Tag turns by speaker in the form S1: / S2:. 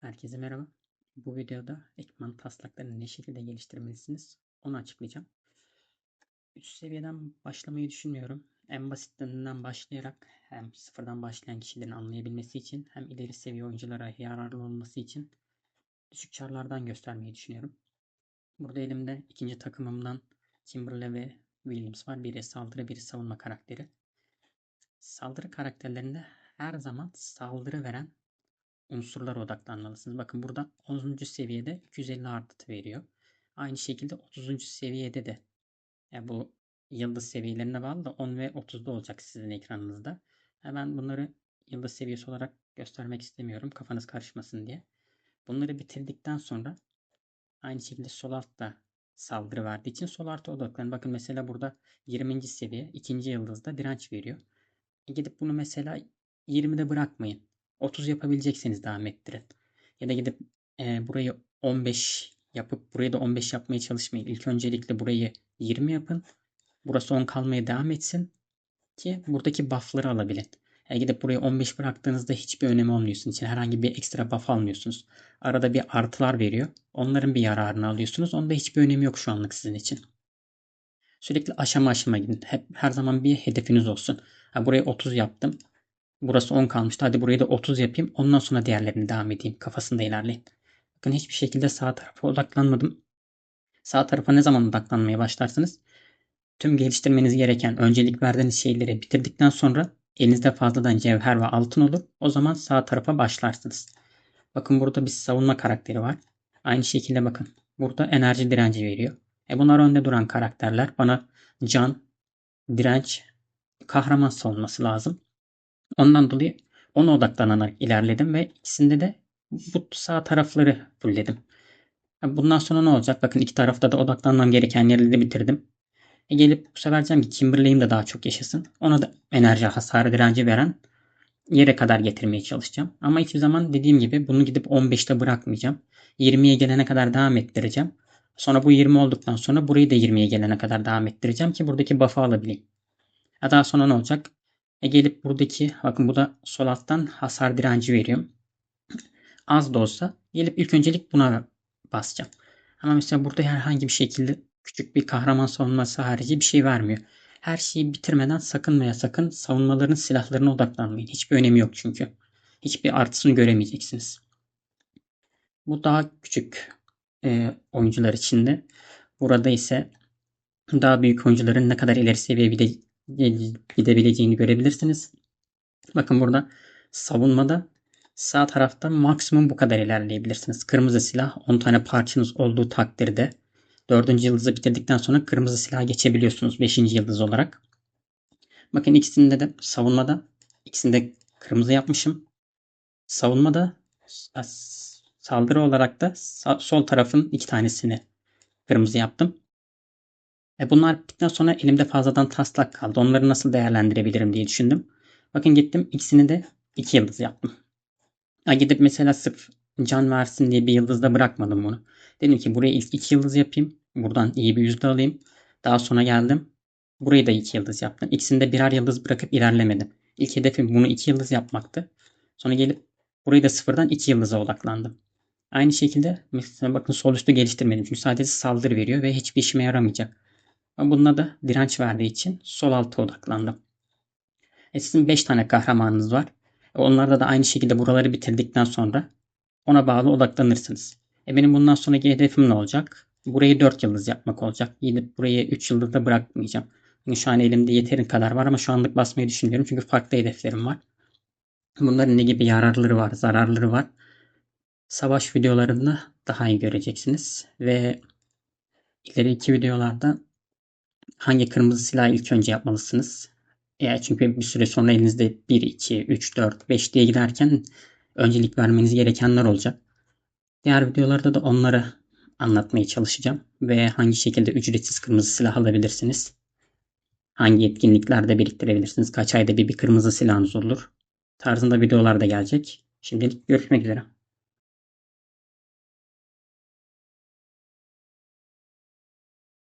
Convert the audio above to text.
S1: Herkese merhaba. Bu videoda ekipman taslaklarını ne şekilde geliştirmelisiniz onu açıklayacağım. Üst seviyeden başlamayı düşünmüyorum. En basitlerinden başlayarak hem sıfırdan başlayan kişilerin anlayabilmesi için hem ileri seviye oyunculara yararlı olması için düşük çarlardan göstermeyi düşünüyorum. Burada elimde ikinci takımımdan Kimberley ve Williams var. Biri saldırı, biri savunma karakteri. Saldırı karakterlerinde her zaman saldırı veren unsurlara odaklanmalısınız. Bakın burada 10. seviyede 250 artı veriyor. Aynı şekilde 30. seviyede de yani bu yıldız seviyelerine bağlı da 10 ve 30'da olacak sizin ekranınızda. Hemen bunları yıldız seviyesi olarak göstermek istemiyorum. Kafanız karışmasın diye. Bunları bitirdikten sonra aynı şekilde sol altta saldırı verdiği için sol alta odaklanın. Bakın mesela burada 20. seviye 2. yıldızda direnç veriyor. E gidip bunu mesela 20'de bırakmayın. 30 yapabilecekseniz devam ettirin. Ya da gidip e, burayı 15 yapıp burayı da 15 yapmaya çalışmayın. İlk öncelikle burayı 20 yapın. Burası 10 kalmaya devam etsin ki buradaki buff'ları alabilin. Yani gidip burayı 15 bıraktığınızda hiçbir önemi olmuyor. Sizin için herhangi bir ekstra buff almıyorsunuz. Arada bir artılar veriyor. Onların bir yararını alıyorsunuz. Onda hiçbir önemi yok şu anlık sizin için. Sürekli aşama aşama gidin. Hep her zaman bir hedefiniz olsun. Ha, buraya 30 yaptım. Burası 10 kalmıştı. Hadi burayı da 30 yapayım. Ondan sonra diğerlerini devam edeyim. Kafasında ilerleyin. Bakın hiçbir şekilde sağ tarafa odaklanmadım. Sağ tarafa ne zaman odaklanmaya başlarsınız? Tüm geliştirmeniz gereken öncelik verdiğiniz şeyleri bitirdikten sonra elinizde fazladan cevher ve altın olur. O zaman sağ tarafa başlarsınız. Bakın burada bir savunma karakteri var. Aynı şekilde bakın. Burada enerji direnci veriyor. E bunlar önde duran karakterler. Bana can, direnç, kahraman savunması lazım. Ondan dolayı ona odaklanarak ilerledim ve ikisinde de bu sağ tarafları fullledim. Bundan sonra ne olacak? Bakın iki tarafta da odaklanmam gereken yerleri bitirdim. E gelip bu sefer diyeceğim ki Kimberley'im de daha çok yaşasın. Ona da enerji hasarı direnci veren yere kadar getirmeye çalışacağım. Ama hiçbir zaman dediğim gibi bunu gidip 15'te bırakmayacağım. 20'ye gelene kadar devam ettireceğim. Sonra bu 20 olduktan sonra burayı da 20'ye gelene kadar devam ettireceğim ki buradaki buff'ı alabileyim. Ya daha sonra ne olacak? E gelip buradaki bakın bu da sol alttan hasar direnci veriyor. Az da olsa gelip ilk öncelik buna basacağım. Ama mesela burada herhangi bir şekilde küçük bir kahraman savunması harici bir şey vermiyor. Her şeyi bitirmeden sakın veya sakın savunmaların silahlarına odaklanmayın. Hiçbir önemi yok çünkü. Hiçbir artısını göremeyeceksiniz. Bu daha küçük e, oyuncular için de. Burada ise daha büyük oyuncuların ne kadar ileri seviye bir gidebileceğini görebilirsiniz. Bakın burada savunmada sağ tarafta maksimum bu kadar ilerleyebilirsiniz. Kırmızı silah 10 tane parçanız olduğu takdirde 4. yıldızı bitirdikten sonra kırmızı silah geçebiliyorsunuz 5. yıldız olarak. Bakın ikisinde de savunmada ikisinde kırmızı yapmışım. Savunmada saldırı olarak da sol tarafın iki tanesini kırmızı yaptım. E bunlar bittikten sonra elimde fazladan taslak kaldı. Onları nasıl değerlendirebilirim diye düşündüm. Bakın gittim ikisini de iki yıldız yaptım. Ha gidip mesela sırf can versin diye bir yıldızda bırakmadım bunu. Dedim ki buraya ilk iki yıldız yapayım. Buradan iyi bir yüzde alayım. Daha sonra geldim. Burayı da iki yıldız yaptım. İkisini de birer yıldız bırakıp ilerlemedim. İlk hedefim bunu iki yıldız yapmaktı. Sonra gelip burayı da sıfırdan iki yıldıza odaklandım. Aynı şekilde mesela bakın sol üstü geliştirmedim. Çünkü sadece saldırı veriyor ve hiçbir işime yaramayacak. Bununla da direnç verdiği için sol alta odaklandım. E sizin 5 tane kahramanınız var. E onlarda da aynı şekilde buraları bitirdikten sonra ona bağlı odaklanırsınız. E benim bundan sonraki hedefim ne olacak? Burayı 4 yıldız yapmak olacak. Gidip burayı 3 yıldızda bırakmayacağım. Yani şu an elimde yeterin kadar var ama şu anlık basmayı düşünüyorum. Çünkü farklı hedeflerim var. Bunların ne gibi yararları var, zararları var. Savaş videolarında daha iyi göreceksiniz. Ve ileriki videolarda hangi kırmızı silahı ilk önce yapmalısınız? Eğer çünkü bir süre sonra elinizde 1, 2, 3, 4, 5 diye giderken öncelik vermeniz gerekenler olacak. Diğer videolarda da onları anlatmaya çalışacağım ve hangi şekilde ücretsiz kırmızı silah alabilirsiniz. Hangi etkinliklerde biriktirebilirsiniz. Kaç ayda bir bir kırmızı silahınız olur. Tarzında videolar da gelecek. Şimdilik görüşmek üzere.